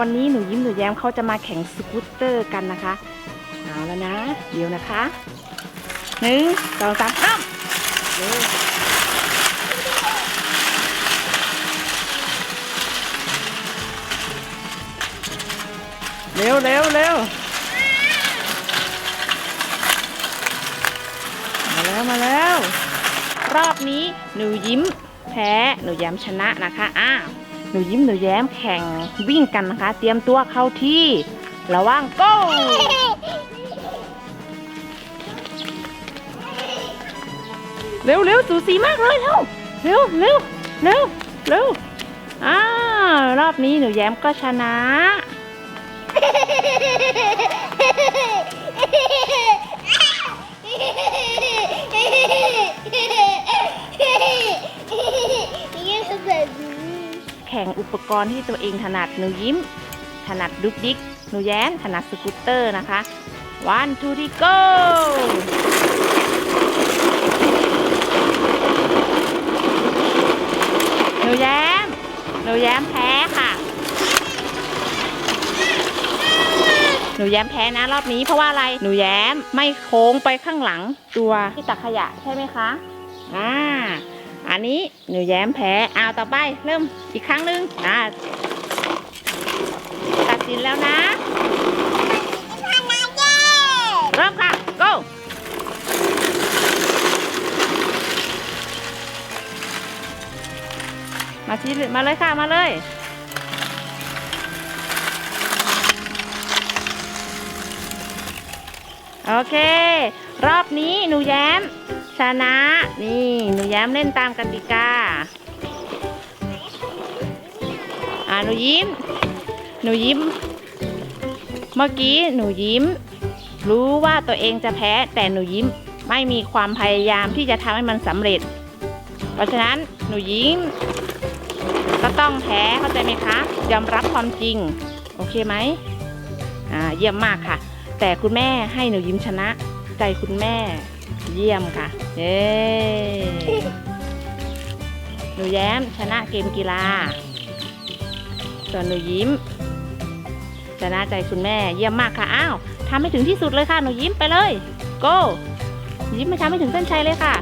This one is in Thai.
วันนี้หนูยิ้มหนูแย้มเขาจะมาแข่งสกูตเตอร์กันนะคะเอาแล้วนะ เดี๋ยวนะคะหนึ่งสองสามเริ่มเร็วเร็วเร็วมาแล้วมาแล้ว รอบนี้หนูยิ้มแพ้หนูแย้มชนะนะคะ อ้าว หนูยิ้มหนูแย้มแข่งวิ่งกันนะคะ เตรียมตัวเข้าที่ระวังโก้เร็วเร็วสูสีมากเลยเร็วเร็วเร็วเร็วเร็วอ้าวรอบนี้หนูแย้มก็ชนะ ข่งอุปกรณ์ที่ตัวเองถนัดหนูยิ้ม ถนัดดุ๊กดิ๊กหนูแย้มถนัดสกูตเตอร์นะคะ one two three go หนูแย้มหนูแย้มแพ้ค่ะหนูแย้มแพ้นะรอบนี้เพราะว่าอะไรหนูแย้มไม่โค้งไปข้างหลังตัวที่ตักขยะใช่ไหมคะอ่า อันนี้หนูแย้มแพ้เอาต่อไปเริ่มอีกครั้งหนึ่งอ่าตัดสินแล้วนะเริ่มค่ะ go มาชี้มาเลยค่ะ มาเลยโอเค รอบนี้หนูแย้ม ชนะ นี่หนูแย้มเล่นตามกติกาอ่าหนูยิ้ม หนูยิ้ม เมื่อกี้หนูยิ้ม รู้ว่าตัวเองจะแพ้แต่หนูยิ้มไม่มีความพยายามที่จะทำให้มันสำเร็จ เพราะฉะนั้นหนูยิ้ม ก็ต้องแพ้เข้าใจไหมคะ ยอมรับความจริง โอเคไหมอ่าเยี่ยมมากค่ะ แต่คุณแม่ให้หนูยิ้มชนะ ใจคุณแม่ เยี่ยมค่ะ เย้หนูแย้มชนะเกมกีฬา ส่วนหนูยิ้ม ชนะใจคุณแม่เยี่ยมมากค่ะ อ้าวทำให้ถึงที่สุดเลยค่ะ หนูยิ้มไปเลย โก้ยิ้มไปทำให้ถึงเส้นชัยเลยค่ะ